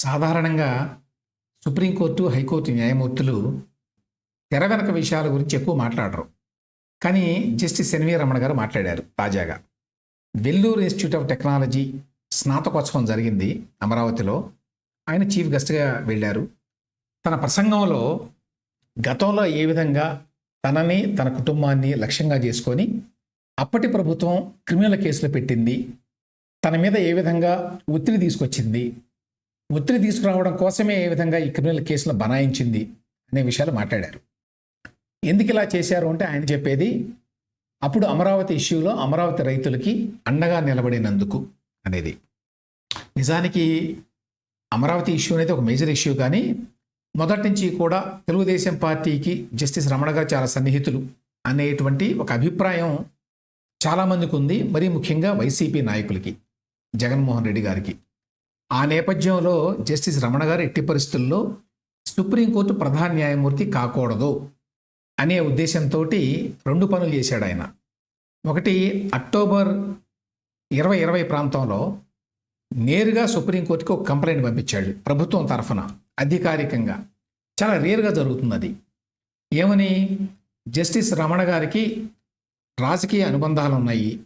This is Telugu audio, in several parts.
సాధారణంగా సుప్రీంకోర్టు హైకోర్టు న్యాయమూర్తులు తెర వెనక విషయాల గురించి ఎక్కువ మాట్లాడరు. కానీ జస్టిస్ ఎన్వి రమణ గారు మాట్లాడారు తాజాగా. వెల్లూరు ఇన్స్టిట్యూట్ ఆఫ్ టెక్నాలజీ స్నాతకోత్సవం జరిగింది అమరావతిలో. ఆయన చీఫ్ గెస్ట్గా వెళ్ళారు. తన ప్రసంగంలో గతంలో ఏ విధంగా తనని తన కుటుంబాన్ని లక్ష్యంగా చేసుకొని అప్పటి ప్రభుత్వం క్రిమినల్ కేసులు పెట్టింది. తన మీద ఏ విధంగా ఒత్తిడి తీసుకొచ్చింది. ఒత్తిడి తీసుకురావడం కోసమే ఏ విధంగా ఈ క్రిమినల్ కేసులను బనాయించింది అనే విషయాలు మాట్లాడారు. ఎందుకు ఇలా చేశారు అంటే ఆయన చెప్పేది అప్పుడు అమరావతి ఇష్యూలో అమరావతి రైతులకి అండగా నిలబడినందుకు అనేది. నిజానికి అమరావతి ఇష్యూ అనేది ఒక మేజర్ ఇష్యూ కానీ మొదటి నుంచి కూడా తెలుగుదేశం పార్టీకి జస్టిస్ రమణ గారు చాలా సన్నిహితులు అనేటువంటి ఒక అభిప్రాయం చాలామందికి ఉంది మరీ ముఖ్యంగా వైసీపీ నాయకులకి జగన్మోహన్ రెడ్డి గారికి. ఆ నేపథ్యంలో జస్టిస్ రమణ గారు ఎట్టి పరిస్థితుల్లో సుప్రీంకోర్టు ప్రధాన న్యాయమూర్తి కాకూడదు అనే ఉద్దేశంతో రెండు పనులు చేశాడు ఆయన. ఒకటి అక్టోబర్ ఇరవై ఇరవై ప్రాంతంలో నేరుగా సుప్రీంకోర్టుకి ఒక కంప్లైంట్ పంపించాడు ప్రభుత్వం తరఫున అధికారికంగా. చాలా రేర్గా జరుగుతుంది అది. ఏమని? జస్టిస్ రమణ గారికి రాజకీయ అనుబంధాలు ఉన్నాయి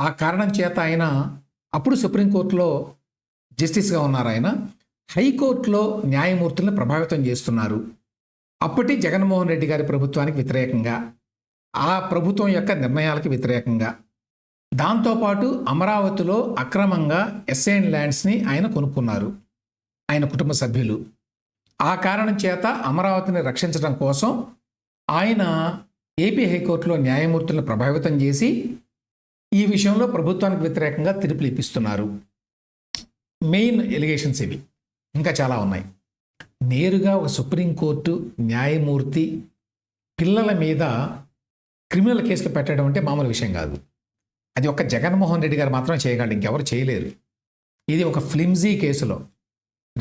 ఆ కారణం చేత ఆయన అప్పుడు సుప్రీంకోర్టులో జస్టిస్గా ఉన్నారు ఆయన. హైకోర్టులో న్యాయమూర్తులను ప్రభావితం చేస్తున్నారు. అప్పటి జగన్మోహన్ రెడ్డి గారి ప్రభుత్వానికి వ్యతిరేకంగా ఆ ప్రభుత్వం యొక్క నిర్ణయాలకు వ్యతిరేకంగా దాంతోపాటు అమరావతిలో అక్రమంగా ఎస్ఐన్ ల్యాండ్స్ని ఆయన కొనుక్కున్నారు ఆయన కుటుంబ సభ్యులు. ఆ కారణం చేత అమరావతిని రక్షించడం కోసం ఆయన ఏపీ హైకోర్టులో న్యాయమూర్తులను ప్రభావితం చేసి ఈ విషయంలో ప్రభుత్వానికి వ్యతిరేకంగా తీర్పులు ఇప్పిస్తున్నారు. మెయిన్ ఎలిగేషన్స్ ఇవి. ఇంకా చాలా ఉన్నాయి. నేరుగా ఒక సుప్రీంకోర్టు న్యాయమూర్తి పిల్లల మీద క్రిమినల్ కేసులు పెట్టడం అంటే మామూలు విషయం కాదు. అది ఒక జగన్మోహన్ రెడ్డి గారు మాత్రం చేయగలరు ఇంకెవరు చేయలేరు. ఇది ఒక ఫ్లిమ్జీ కేసులో.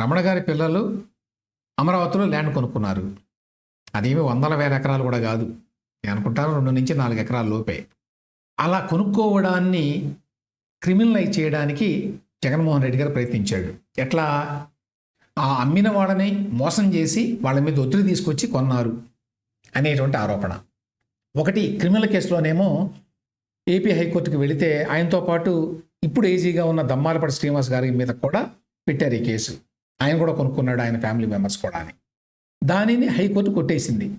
రమణ గారి పిల్లలు అమరావతిలో ల్యాండ్ కొనుక్కున్నారు. అదేమి వందల వేల ఎకరాలు కూడా కాదు. నేను అనుకుంటాను రెండు నుంచి నాలుగు ఎకరాల లోపే. అలా కొనుక్కోవడాన్ని క్రిమినలైజ్ చేయడానికి జగన్మోహన్ రెడ్డి గారు ప్రయత్నించాడు. ఎట్లా? ఆ అమ్మిన వాళ్ళని మోసం చేసి వాళ్ళ మీద ఒత్తిడి తీసుకొచ్చి కొన్నారు అనేటువంటి ఆరోపణ. ఒకటి క్రిమినల్ కేసులోనేమో ఏపీ హైకోర్టుకి వెళితే ఆయనతో పాటు ఇప్పుడు ఏజీగా ఉన్న దమ్మాలపాటి శ్రీనివాస్ గారి మీద కూడా పెట్టారు ఈ కేసు. ఆయన కూడా కొనుక్కున్నాడు ఆయన ఫ్యామిలీ మెంబర్స్ కూడా అని. దానిని హైకోర్టు కొట్టేసింది.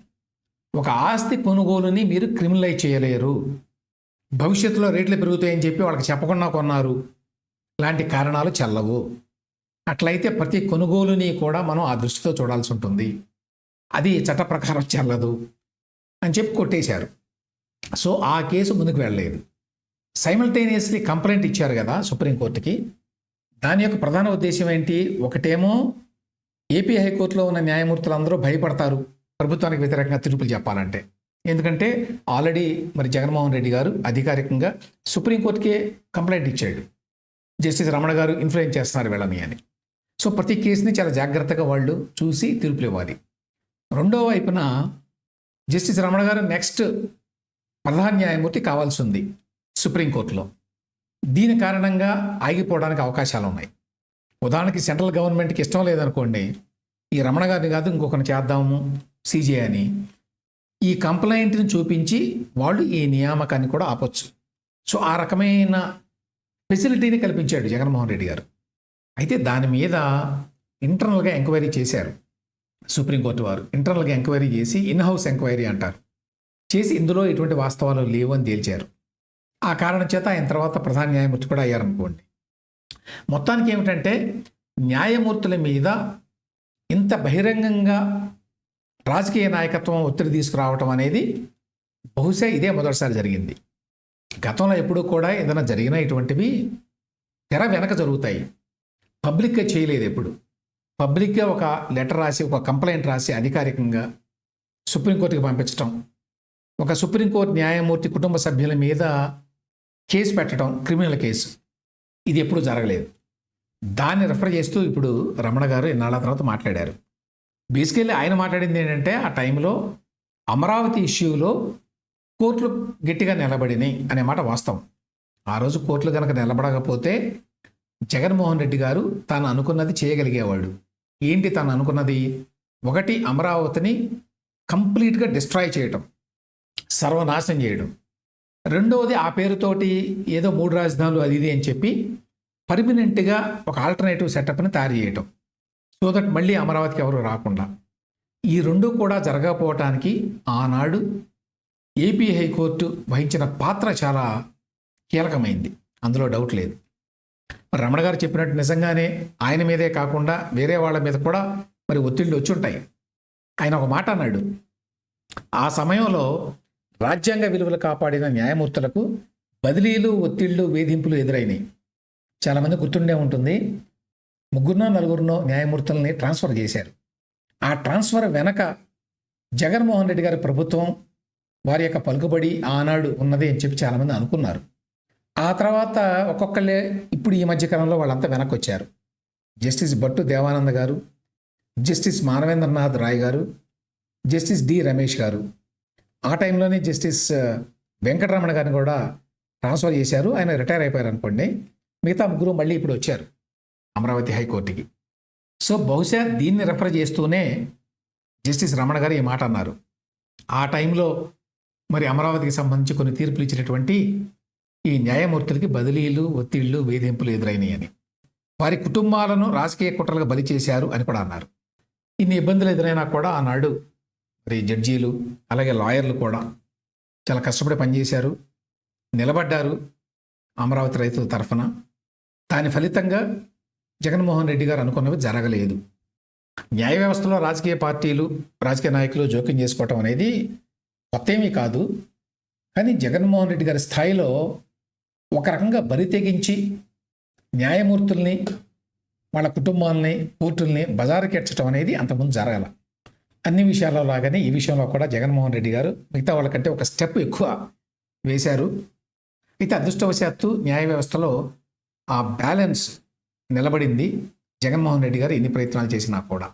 ఒక ఆస్తి కొనుగోలుని మీరు క్రిమినలైజ్ చేయలేరు. భవిష్యత్తులో రేట్లు పెరుగుతాయని చెప్పి వాళ్ళకి చెప్పకుండా కొన్నారు. లాంటి కారణాలు చెల్లవు. అట్లయితే ప్రతి కొనుగోలుని కూడా మనం ఆ దృష్టితో చూడాల్సి ఉంటుంది. అది చట్ట ప్రకారం చెల్లదు అని చెప్పి కొట్టేశారు. సో ఆ కేసు ముందుకు వెళ్ళలేదు. సైమల్టేనియస్లీ కంప్లైంట్ ఇచ్చారు కదా సుప్రీంకోర్టుకి దాని యొక్క ప్రధాన ఉద్దేశం ఏంటి? ఒకటేమో ఏపీ హైకోర్టులో ఉన్న న్యాయమూర్తులందరూ భయపడతారు ప్రభుత్వానికి వ్యతిరేకంగా తీర్పులు చెప్పాలంటే. ఎందుకంటే ఆల్రెడీ మరి జగన్మోహన్ రెడ్డి గారు అధికారికంగా సుప్రీంకోర్టుకే కంప్లైంట్ ఇచ్చాడు. జస్టిస్ రమణ గారు ఇన్ఫ్లుయెన్స్ చేస్తున్నారు వీళ్ళని అని. సో ప్రతి కేసుని చాలా జాగ్రత్తగా వాళ్ళు చూసి తీర్పులు ఇవ్వాలి. రెండో వైపున జస్టిస్ రమణ గారు నెక్స్ట్ ప్రధాన న్యాయమూర్తి కావాల్సి ఉంది సుప్రీంకోర్టులో. దీని కారణంగా ఆగిపోవడానికి అవకాశాలు ఉన్నాయి. ఉదాహరణకి సెంట్రల్ గవర్నమెంట్కి ఇష్టం లేదనుకోండి ఈ రమణ గారిని కాదు ఇంకొకరిని చేద్దాము సీజే అని. ఈ కంప్లైంట్ని చూపించి వాళ్ళు ఈ నియామకాన్ని కూడా ఆపొచ్చు. సో ఆ రకమైన ఫెసిలిటీని కల్పించాడు జగన్మోహన్ రెడ్డి గారు. అయితే దాని మీద ఇంటర్నల్గా ఎంక్వైరీ చేశారు సుప్రీంకోర్టు వారు. ఇంటర్నల్గా ఎంక్వైరీ చేసి ఇన్ హౌస్ ఎంక్వైరీ అంటారు. చేసి ఇందులో ఎటువంటి వాస్తవాలు లేవు అని తేల్చారు. ఆ కారణం చేత ఆయన తర్వాత ప్రధాన న్యాయమూర్తి కూడా అయ్యారనుకోండి. మొత్తానికి ఏమిటంటే న్యాయమూర్తుల మీద ఇంత బహిరంగంగా రాజకీయ నాయకత్వం ఒత్తిడి తీసుకురావటం అనేది బహుశా ఇదే మొదటిసారి జరిగింది. గతంలో ఎప్పుడూ కూడా ఏదైనా జరిగినా ఇటువంటివి తెర వెనక జరుగుతాయి. పబ్లిక్గా చేయలేదు ఎప్పుడు. పబ్లిక్గా ఒక లెటర్ రాసి ఒక కంప్లైంట్ రాసి అధికారికంగా సుప్రీంకోర్టుకి పంపించడం ఒక సుప్రీంకోర్టు న్యాయమూర్తి కుటుంబ సభ్యుల మీద కేసు పెట్టడం క్రిమినల్ కేసు. ఇది ఎప్పుడు జరగలేదు. దాన్ని రెఫర్ చేస్తూ ఇప్పుడు రమణ గారు ఎన్నాళ్ళ తర్వాత మాట్లాడారు. బేసికల్లీ ఆయన మాట్లాడింది ఏంటంటే ఆ టైంలో అమరావతి ఇష్యూలో కోర్టులు గట్టిగా నిలబడినాయి అనే మాట వాస్తవం. ఆ రోజు కోర్టులు కనుక నిలబడకపోతే జగన్మోహన్ రెడ్డి గారు తాను అనుకున్నది చేయగలిగేవాడు. ఏంటి తను అనుకున్నది? ఒకటి అమరావతిని కంప్లీట్గా డిస్ట్రాయ్ చేయటం సర్వనాశనం చేయడం. రెండవది ఆ పేరుతోటి ఏదో మూడు రాజధానులు అది ఇది అని చెప్పి పర్మినెంట్గా ఒక ఆల్టర్నేటివ్ సెటప్ని తయారు చేయటం. సో దట్ మళ్ళీ అమరావతికి ఎవరు రాకుండా. ఈ రెండు కూడా జరగకపోవటానికి ఆనాడు ఏపీ హైకోర్టు వహించిన పాత్ర చాలా కీలకమైంది. అందులో డౌట్ లేదు. మరి రమణ గారు చెప్పినట్టు నిజంగానే ఆయన మీదే కాకుండా వేరే వాళ్ళ మీద కూడా మరి ఒత్తిళ్ళు వచ్చి ఉంటాయి. ఆయన ఒక మాట అన్నాడు. ఆ సమయంలో రాజ్యాంగ విలువలు కాపాడిన న్యాయమూర్తులకు బదిలీలు ఒత్తిళ్ళు వేధింపులు ఎదురైనాయి. చాలామంది గుర్తుండే ఉంటుంది. ముగ్గురునో నలుగురునో న్యాయమూర్తుల్ని ట్రాన్స్ఫర్ చేశారు. ఆ ట్రాన్స్ఫర్ వెనక జగన్మోహన్ రెడ్డి గారి ప్రభుత్వం వారి యొక్క పలుకుబడి ఆనాడు ఉన్నది అని చెప్పి చాలామంది అనుకున్నారు. ఆ తర్వాత ఒక్కొక్కళ్ళే ఇప్పుడు ఈ మధ్యకాలంలో వాళ్ళంతా వెనక్కి వచ్చారు జస్టిస్ భట్టు దేవానంద గారు జస్టిస్ మానవేంద్రనాథ్ రాయ్ గారు జస్టిస్ డి రమేష్ గారు. ఆ టైంలోనే జస్టిస్ వెంకటరమణ గారిని కూడా ట్రాన్స్ఫర్ చేశారు. ఆయన రిటైర్ అయిపోయారు అనుకోండి. మిగతా ముగ్గురు మళ్ళీ ఇప్పుడు వచ్చారు అమరావతి హైకోర్టుకి. సో బహుశా దీన్ని రెఫర్ చేస్తూనే జస్టిస్ రమణ గారు ఈ మాట అన్నారు. ఆ టైంలో మరి అమరావతికి సంబంధించి కొన్ని తీర్పులు ఇచ్చినటువంటి ఈ న్యాయమూర్తులకి బదిలీలు ఒత్తిళ్ళు వేధింపులు ఎదురైనాయి అని. వారి కుటుంబాలను రాజకీయ కుట్రలకు బలి చేశారు అని కూడా అన్నారు. ఇన్ని ఇబ్బందులు ఎదురైనా కూడా ఆనాడు మరి జడ్జీలు అలాగే లాయర్లు కూడా చాలా కష్టపడి పనిచేశారు నిలబడ్డారు అమరావతి రైతుల తరఫున. దాని ఫలితంగా జగన్మోహన్ రెడ్డి గారు అనుకున్నవి జరగలేదు. న్యాయ వ్యవస్థలో రాజకీయ పార్టీలు రాజకీయ నాయకులు జోక్యం చేసుకోవటం అనేది కొత్త ఏమీ కాదు. కానీ జగన్మోహన్ రెడ్డి గారి స్థాయిలో ఒక రకంగా బరి తెగించి న్యాయమూర్తుల్ని వాళ్ళ కుటుంబాలని కోర్టుల్ని బజారుకెచ్చడం అనేది అంతకుముందు జరగాల. అన్ని విషయాల్లో లాగానే ఈ విషయంలో కూడా జగన్మోహన్ రెడ్డి గారు మిగతా వాళ్ళకంటే ఒక స్టెప్ ఎక్కువ వేశారు. అయితే అదృష్టవశాత్తు న్యాయ వ్యవస్థలో ఆ బ్యాలెన్స్ నిలబడింది జగన్మోహన్ రెడ్డి గారు ఎన్ని ప్రయత్నాలు చేసినా కూడా.